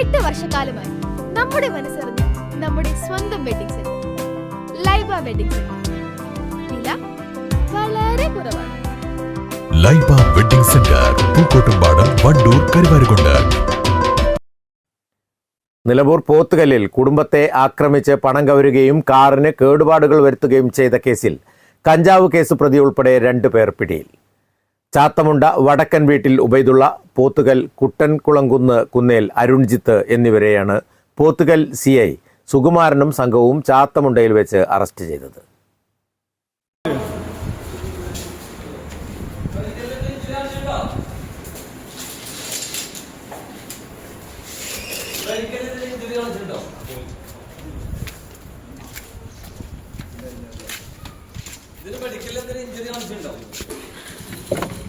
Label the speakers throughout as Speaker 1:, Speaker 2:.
Speaker 1: എട്ട് വർഷക്കാലമായി നമ്മുടെ മനസ്സറിഞ്ഞ് നമ്മുടെ സ്വന്തം wedding centre Laiba wedding centre വില വളരെ കുറവാണ്.
Speaker 2: Laiba wedding centre Pookkottumpadam Wandoor Karuvarakundu.
Speaker 3: Nilambur പോത്തുകല്ലിൽ കുടുംബത്തെ ആക്രമിച്ച് പണം കവരുകയും കാറിന് കേടുപാടുകൾ വരുത്തുകയും ചെയ്ത കേസിൽ കഞ്ചാവ് കേസ് പ്രതി ഉൾപ്പെടെ രണ്ടു പേർ പിടിയിൽ. ചാത്തമുണ്ട വടക്കൻ വീട്ടിൽ ഉബൈദുള്ള പോത്തുകൽ കുട്ടൻകുളംകുന്ന് കുന്നേൽ അരുൺജിത്ത് എന്നിവരെയാണ് പോത്തുകൽ സി ഐ സുകുമാരനും സംഘവും ചാത്തമുണ്ടയിൽ വെച്ച് അറസ്റ്റ് ചെയ്തത്.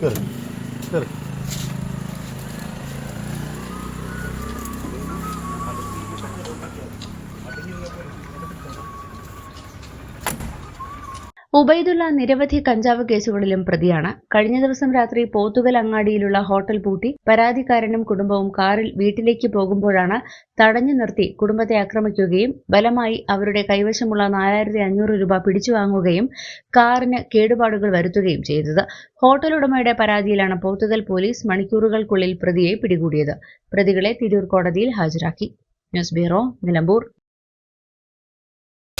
Speaker 3: Kırın. Kırın.
Speaker 4: ഉബൈദുള്ള നിരവധി കഞ്ചാവ് കേസുകളിലും പ്രതിയാണ്. കഴിഞ്ഞ ദിവസം രാത്രി പോത്തുകൽ അങ്ങാടിയിലുള്ള ഹോട്ടൽ പൂട്ടി പരാതിക്കാരനും കുടുംബവും കാറിൽ വീട്ടിലേക്ക് പോകുമ്പോഴാണ് തടഞ്ഞു നിർത്തി കുടുംബത്തെ ആക്രമിക്കുകയും ബലമായി അവരുടെ കൈവശമുള്ള നാലായിരത്തി അഞ്ഞൂറ് രൂപ പിടിച്ചു വാങ്ങുകയും കാറിന് കേടുപാടുകൾ വരുത്തുകയും ചെയ്തത്. ഹോട്ടൽ ഉടമയുടെ പരാതിയിലാണ് പോത്തുകൽ പോലീസ് മണിക്കൂറുകൾക്കുള്ളിൽ പ്രതിയെ പിടികൂടിയത്. പ്രതികളെ തിരൂർ കോടതിയിൽ ഹാജരാക്കി. News bureau Nilambur.